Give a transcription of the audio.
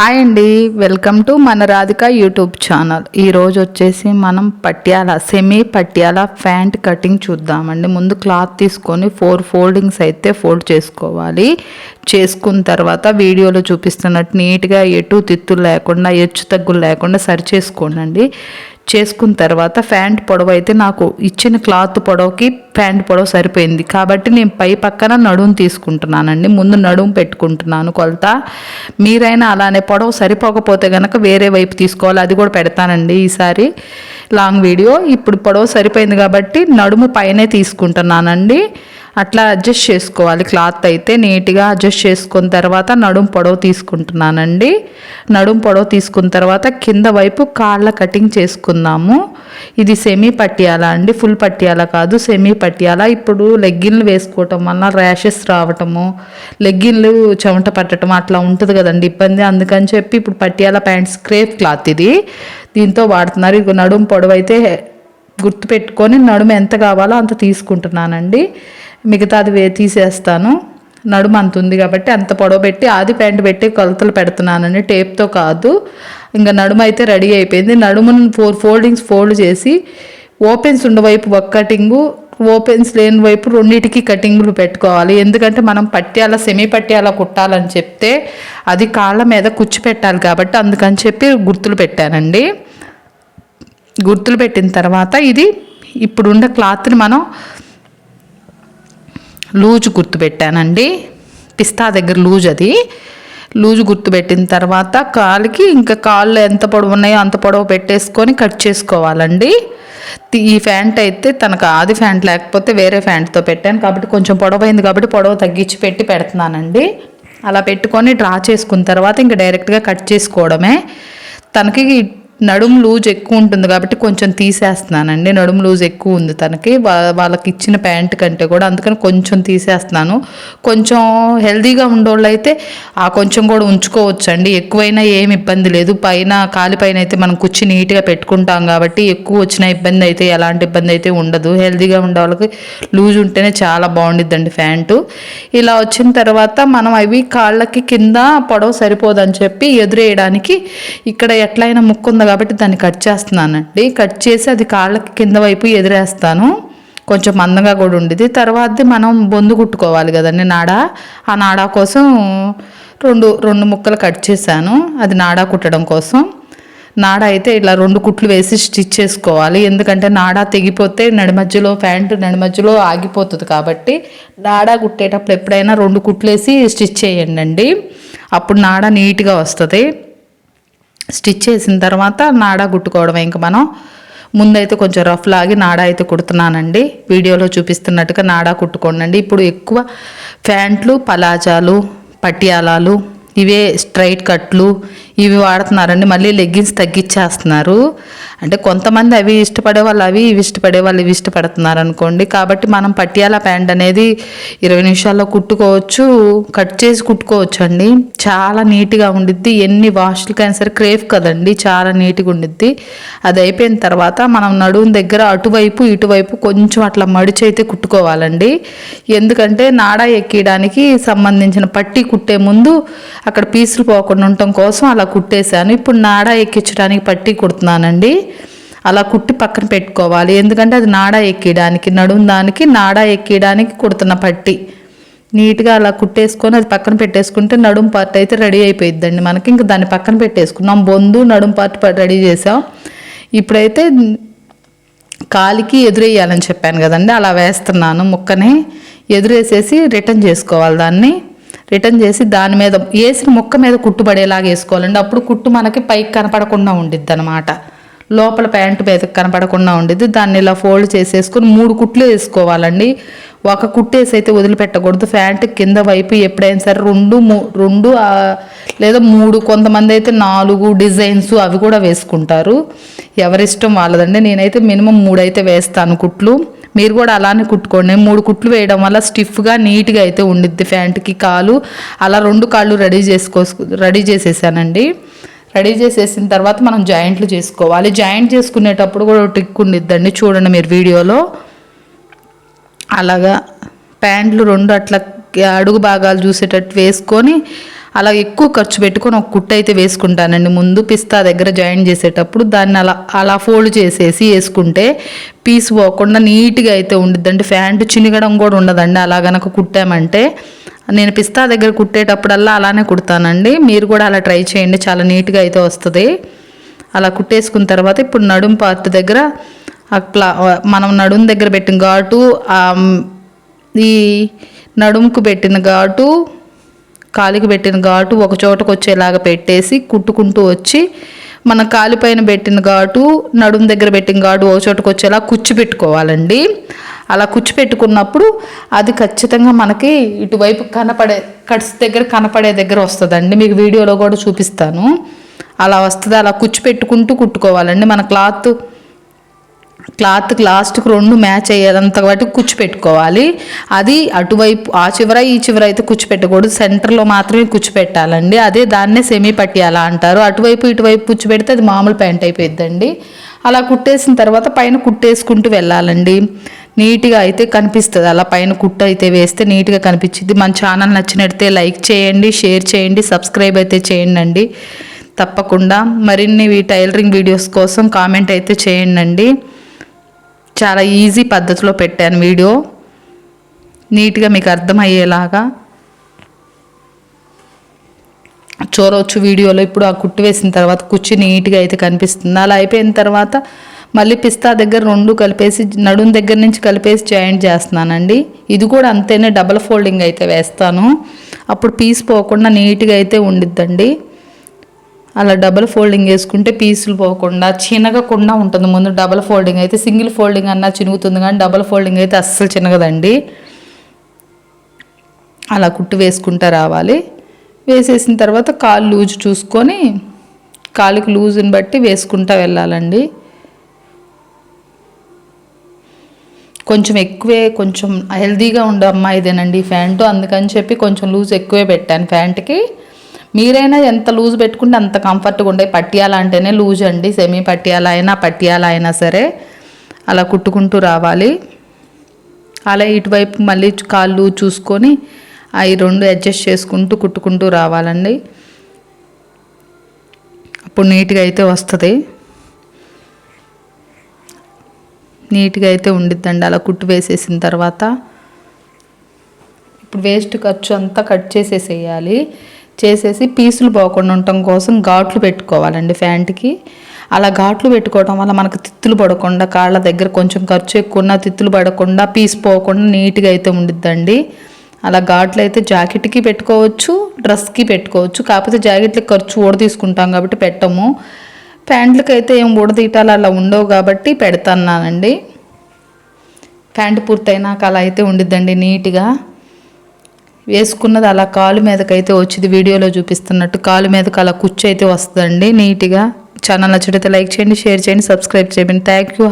Hi అండి. Welcome to మన Radhika YouTube channel. ఈరోజు వచ్చేసి మనం Patiala semi Patiala pant cutting చూద్దామండి. ముందు క్లాత్ తీసుకొని ఫోర్ ఫోల్డింగ్స్ అయితే ఫోల్డ్ చేసుకోవాలి. చేసుకున్న తర్వాత వీడియోలో చూపిస్తున్నట్టు నీట్గా ఎటు తిత్తులు లేకుండా హెచ్చు తగ్గులు లేకుండా సరి చేసుకోండి చేసుకున్న తర్వాత ప్యాంట్ పొడవు అయితే నాకు ఇచ్చిన క్లాత్ పొడవుకి ప్యాంట్ పొడవు సరిపోయింది. కాబట్టి నేను పై పక్కన నడుము తీసుకుంటున్నానండి. ముందు నడుము పెట్టుకుంటున్నాను కొలత. మీరైనా అలానే పొడవు సరిపోకపోతే కనుక వేరే వైపు తీసుకోవాలి. అది కూడా పెడతానండి ఈసారి. Long video. ఇప్పుడు పొడవు సరిపోయింది కాబట్టి నడుము పైనే తీసుకుంటున్నానండి. అట్లా అడ్జస్ట్ చేసుకోవాలి. క్లాత్ అయితే నీట్గా అడ్జస్ట్ చేసుకున్న తర్వాత నడుము పొడవు తీసుకుంటున్నానండి. నడుము పొడవు తీసుకున్న తర్వాత కింద వైపు కాళ్ళ కటింగ్ చేసుకుందాము. ఇది సెమీ పట్టియాల అండి. ఫుల్ పట్టియాల కాదు సెమీ పట్టియాల ఇప్పుడు లెగ్గిన్లు వేసుకోవటం వల్ల ర్యాషెస్ రావటము లెగ్గిన్లు చెమట పట్టడం అట్లా ఉంటుంది కదండి. ఇబ్బంది. అందుకని చెప్పి ఇప్పుడు పట్టియాల ప్యాంట్ క్రేప్ క్లాత్ ఇది. దీంతో వాడుతున్నారు. ఇక నడుము పొడవైతే గుర్తుపెట్టుకొని నడుము ఎంత కావాలో అంత తీసుకుంటున్నానండి. మిగతాది వే తీసేస్తాను. నడుము అంత ఉంది కాబట్టి అంత పొడవు పెట్టి ఆది ప్యాంట్ పెట్టి కొలతలు పెడుతున్నానండి. టేప్తో కాదు. ఇంకా నడుము అయితే రెడీ అయిపోయింది. నడుమును ఫోర్ ఫోల్డింగ్స్ ఫోల్డ్ చేసి ఓపెన్స్ ఉండవైపు ఒక్కటింగు ఓపెన్స్ లేని వైపు రెండింటికి కటింగ్లు పెట్టుకోవాలి. ఎందుకంటే మనం పట్యాల సెమీ పట్యాల కుట్టాలని చెప్తే అది కాళ్ళ మీద కుచ్చి పెట్టాలి కాబట్టి అందుకని చెప్పి గుర్తులు పెట్టానండి. గుర్తులు పెట్టిన తర్వాత ఇది ఇప్పుడున్న క్లాత్ని మనం లూజ్ గుర్తు పెట్టానండి. పిస్తా దగ్గర లూజ్ అది. లూజు గుర్తు పెట్టిన తర్వాత కాలుకి ఇంకా కాళ్ళు ఎంత పొడవు ఉన్నాయో అంత పొడవు పెట్టేసుకొని కట్ చేసుకోవాలండి. ఈ ఫ్యాంట్ అయితే తనకు ఆది ఫ్యాంట్ లేకపోతే వేరే ఫ్యాంట్తో పెట్టాను కాబట్టి కొంచెం పొడవైంది కాబట్టి పొడవు తగ్గించి పెట్టి పెడుతున్నానండి. అలా పెట్టుకొని డ్రా చేసుకున్న తర్వాత ఇంకా డైరెక్ట్గా కట్ చేసుకోవడమే. తనకి నడుము లూజ్ ఎక్కువ ఉంటుంది కాబట్టి కొంచెం తీసేస్తున్నానండి. నడుము లూజ్ ఎక్కువ ఉంది తనకి. వాళ్ళకి ఇచ్చిన ప్యాంట్ కంటే కూడా అందుకని కొంచెం తీసేస్తున్నాను. కొంచెం హెల్దీగా ఉండేవాళ్ళు అయితే ఆ కొంచెం కూడా ఉంచుకోవచ్చండి. ఎక్కువైనా ఏమి ఇబ్బంది లేదు. పైన కాలిపైన అయితే మనం కుర్చీ నీట్గా పెట్టుకుంటాం కాబట్టి ఎక్కువ వచ్చిన ఇబ్బంది అయితే ఎలాంటి ఇబ్బంది అయితే ఉండదు. హెల్దీగా ఉండే వాళ్ళకి లూజ్ ఉంటేనే చాలా బాగుండిద్దండి ప్యాంటు. ఇలా వచ్చిన తర్వాత మనం అవి కాళ్ళకి కింద పొడవు సరిపోదని చెప్పి ఎదురేయడానికి ఇక్కడ ఎట్లయినా ముక్కుంది కాబట్టి దాన్ని కట్ చేస్తున్నానండి. కట్ చేసి అది కాళ్ళకి కింద వైపు ఎదురేస్తాను. కొంచెం మందంగా కూడా ఉండేది. తర్వాత మనం బొందు కుట్టుకోవాలి కదండి నాడ. ఆ నాడా కోసం రెండు రెండు ముక్కలు కట్ చేశాను. అది నాడా కుట్టడం కోసం. నాడ అయితే ఇలా రెండు కుట్లు వేసి స్టిచ్ చేసుకోవాలి. ఎందుకంటే నాడా తెగిపోతే నడి మధ్యలో ప్యాంటు నడి మధ్యలో ఆగిపోతుంది కాబట్టి నాడా కుట్టేటప్పుడు ఎప్పుడైనా రెండు కుట్లు వేసి స్టిచ్ చేయండి అప్పుడు నాడ నీట్గా వస్తుంది. స్టిచ్ చేసిన తర్వాత నాడా కుట్టుకోవడం ఇంక మనం ముందైతే కొంచెం రఫ్ లాగి నాడా అయితే కుడుతున్నానండి. వీడియోలో చూపిస్తున్నట్టుగా నాడా కుట్టుకోండి ఇప్పుడు ఎక్కువ ప్యాంట్లు పలాజాలు పటియాలాలు ఇవే స్ట్రైట్ కట్లు ఇవి వాడుతున్నారండి. మళ్ళీ లెగ్గిన్స్ తగ్గించేస్తున్నారు. అంటే కొంతమంది అవి ఇష్టపడే వాళ్ళు అవి ఇవి ఇష్టపడే వాళ్ళు ఇవి ఇష్టపడుతున్నారు అనుకోండి. కాబట్టి మనం పటియాల ప్యాంట్ అనేది ఇరవై నిమిషాల్లో కుట్టుకోవచ్చు కట్ చేసి కుట్టుకోవచ్చు అండి చాలా నీట్గా ఉండిద్ది. ఎన్ని వాష్లకైనా సరే క్రేఫ్ కదండి. చాలా నీట్గా ఉండిద్ది. అది అయిపోయిన తర్వాత మనం నడుము దగ్గర అటువైపు ఇటువైపు కొంచెం అట్లా మడిచి అయితే కుట్టుకోవాలండి. ఎందుకంటే నాడా ఎక్కడానికి సంబంధించిన పట్టి కుట్టే ముందు అక్కడ పీసులు పోకుండా ఉండటం కోసం అలా కుట్టేశాను. ఇప్పుడు నాడా ఎక్కించడానికి పట్టి కుడుతున్నానండి. అలా కుట్టి పక్కన పెట్టుకోవాలి. ఎందుకంటే అది నాడా ఎక్కడానికి నడుము దానికి నాడా ఎక్కడానికి కుడుతున్న పట్టి. నీట్గా అలా కుట్టేసుకొని అది పక్కన పెట్టేసుకుంటే నడుం పార్ట్ అయితే రెడీ అయిపోయిద్దండి మనకి. ఇంకా దాన్ని పక్కన పెట్టేసుకున్నాం. బొందు నడుం పార్ట్ రెడీ చేసాం. ఇప్పుడైతే కాలికి ఎదురేయాలని చెప్పాను కదండి. అలా వేస్తున్నాను ముక్కని. ఎదురేసేసి రిటర్న్ చేసుకోవాలి దాన్ని. రిటర్న్ చేసి దాని మీద వేసిన ముక్క మీద కుట్టుబడేలాగా వేసుకోవాలండి. అప్పుడు కుట్టు మనకి పైకి కనపడకుండా ఉండిద్ది అనమాట లోపల ప్యాంటు మీద కనపడకుండా ఉండేది దాన్ని ఇలా ఫోల్డ్ చేసేసుకుని మూడు కుట్లు వేసుకోవాలండి. ఒక కుట్టేసి అయితే వదిలిపెట్టకూడదు. ప్యాంటు కింద వైపు ఎప్పుడైనా సరే రెండు రెండు లేదా మూడు కొంతమంది అయితే నాలుగు డిజైన్స్ అవి కూడా వేసుకుంటారు. ఎవరిష్టం వాళ్ళదండి. నేనైతే మినిమం మూడు అయితే వేస్తాను కుట్లు. మీరు కూడా అలానే కుట్టుకోండి. మూడు కుట్లు వేయడం వల్ల స్టిఫ్గా నీట్గా అయితే ఉండిద్ది ప్యాంట్కి కాలు. అలా రెండు కాళ్ళు రెడీ చేసుకో రెడీ చేసేసానండి. రెడీ చేసేసిన తర్వాత మనం జాయింట్లు చేసుకోవాలి. జాయింట్ చేసుకునేటప్పుడు కూడా ట్రిక్ ఉండిద్దండి. చూడండి మీరు వీడియోలో. అలాగా ప్యాంట్లు రెండు అట్లా అడుగు భాగాలు చూసేటట్టు వేసుకొని అలా ఎక్కువ ఖర్చు పెట్టుకొని ఒక కుట్టు అయితే వేసుకుంటానండి. ముందు పిస్తా దగ్గర జాయిన్ చేసేటప్పుడు దాన్ని అలా అలా ఫోల్డ్ చేసేసి వేసుకుంటే పీస్ పోకుండా నీట్గా అయితే ఉండిద్ది అంటే ఫ్యాంట్ చినిగడం కూడా ఉండదండి. అలా గనక కుట్టామంటే నేను పిస్తా దగ్గర కుట్టేటప్పుడల్లా అలానే కుడతానండి. మీరు కూడా అలా ట్రై చేయండి. చాలా నీట్గా అయితే వస్తుంది. అలా కుట్టేసుకున్న తర్వాత ఇప్పుడు నడుం పార్ట్ దగ్గర ఆ ప్లా మనం నడుం దగ్గర పెట్టిన ఘాటు ఈ నడుముకు పెట్టిన ఘాటు కాలికి పెట్టిన ఘాటు ఒక చోటకు వచ్చేలాగా పెట్టేసి కుట్టుకుంటూ వచ్చి మన కాలిపైన పెట్టిన ఘాటు నడుము దగ్గర పెట్టిన ఘాటు ఒక చోటకు వచ్చేలా కుచ్చి పెట్టుకోవాలండి అలా కుచ్చి పెట్టుకున్నప్పుడు అది ఖచ్చితంగా మనకి ఇటువైపు కనపడే కట్స్ దగ్గర కనపడే దగ్గర వస్తుందండి. మీకు వీడియోలో కూడా చూపిస్తాను. అలా వస్తుంది అలా కుచ్చి పెట్టుకుంటూ కుట్టుకోవాలండి. మన క్లాత్ క్లాత్కి లాస్ట్కి రెండు మ్యాచ్ అయ్యేదంత బట్టి కుచ్చి పెట్టుకోవాలి అది అటువైపు ఆ చివర ఈ చివర అయితే కూర్చోపెట్టకూడదు సెంటర్లో మాత్రమే కుచ్చి పెట్టాలండి అదే దాన్నే సెమీ పట్టియాలా అంటారు. అటువైపు ఇటువైపు కుచ్చి పెడితే అది మామూలు ప్యాంట్ అయిపోయిద్దండి. అలా కుట్టేసిన తర్వాత పైన కుట్టేసుకుంటూ వెళ్ళాలండి. నీట్గా అయితే కనిపిస్తుంది. అలా పైన కుట్ట అయితే వేస్తే నీట్గా కనిపించింది మన ఛానల్ నచ్చినట్టే లైక్ చేయండి షేర్ చేయండి సబ్స్క్రైబ్ అయితే చేయండి అండి తప్పకుండా మరిన్ని టైలరింగ్ వీడియోస్ కోసం కామెంట్ అయితే చేయండి చాలా ఈజీ పద్ధతిలో పెట్టాను వీడియో. నీట్గా మీకు అర్థమయ్యేలాగా. చూడవచ్చు వీడియోలో. ఇప్పుడు ఆ కుట్టు వేసిన తర్వాత కుచ్చి నీట్గా అయితే కనిపిస్తుంది. అలా అయిపోయిన తర్వాత మళ్ళీ పిస్తా దగ్గర రెండు కలిపేసి నడుం దగ్గర నుంచి కలిపేసి జాయింట్ చేస్తున్నానండి. ఇది కూడా అంతేనే డబల్ ఫోల్డింగ్ అయితే వేస్తాను. అప్పుడు పీస్ పోకుండా నీట్గా అయితే ఉండిద్దండి. అలా డబల్ ఫోల్డింగ్ వేసుకుంటే పీసులు పోకుండా చినగకుండా ఉంటుంది. ముందు డబల్ ఫోల్డింగ్ అయితే సింగిల్ ఫోల్డింగ్ అన్నా చినుగుతుంది కానీ డబల్ ఫోల్డింగ్ అయితే అస్సలు చినగదండి. అలా కుట్టు వేసుకుంటూ రావాలి. వేసేసిన తర్వాత కాలు లూజ్ చూసుకొని కాలుకి లూజ్ని బట్టి వేసుకుంటా వెళ్ళాలండి. కొంచెం ఎక్కువే కొంచెం హెల్దీగా ఉండే అమ్మాయిదేనండి ఫ్యాంటు అందుకని చెప్పి కొంచెం లూజ్ ఎక్కువే పెట్టాను ఫ్యాంట్కి మీరైనా ఎంత లూజ్ పెట్టుకుంటే అంత కంఫర్ట్గా ఉండే పట్టియాల అంటేనే లూజ్ అండి. సెమీ పట్టియాల అయినా పట్టియాల అయినా సరే అలా కుట్టుకుంటూ రావాలి. అలా ఇటువైపు మళ్ళీ కాళ్ళు చూసుకొని అవి రెండు అడ్జస్ట్ చేసుకుంటూ కుట్టుకుంటూ రావాలండి. అప్పుడు నీట్గా అయితే వస్తుంది. నీట్గా అయితే ఉండిద్దండి. అలా కుట్టు వేసేసిన తర్వాత. ఇప్పుడు వేస్ట్ ఖర్చు అంతా కట్ చేసేసేయాలి. చేసేసి పీసులు పోకుండా ఉండటం కోసం ఘాట్లు పెట్టుకోవాలండి ఫ్యాంట్కి. అలా ఘాట్లు పెట్టుకోవడం వల్ల మనకు తిత్తులు పడకుండా కాళ్ళ దగ్గర కొంచెం ఖర్చు ఎక్కువ ఉన్న తిత్తులు పడకుండా పీస్ పోకుండా నీట్గా అయితే ఉండిద్దండి. అలా ఘాట్లు అయితే జాకెట్కి పెట్టుకోవచ్చు డ్రెస్కి పెట్టుకోవచ్చు కాకపోతే జాకెట్లకి ఖర్చు ఊడ తీసుకుంటాం కాబట్టి పెట్టము. ప్యాంట్లకి అయితే ఏం ఊడదీయటాలు అలా ఉండవు కాబట్టి పెడతానండి ప్యాంట్ పూర్తయినాక అలా అయితే ఉండిద్దండి నీట్గా. వేసుకున్నది అలా కాలు మీదకైతే వచ్చింది వీడియోలో చూపిస్తున్నట్టు. కాలు మీదకి అలా కుచ్చు అయితే వస్తుందండి. నీట్గా ఛానల్ నచ్చితే లైక్ చేయండి షేర్ చేయండి సబ్స్క్రైబ్ చేయండి. Thank you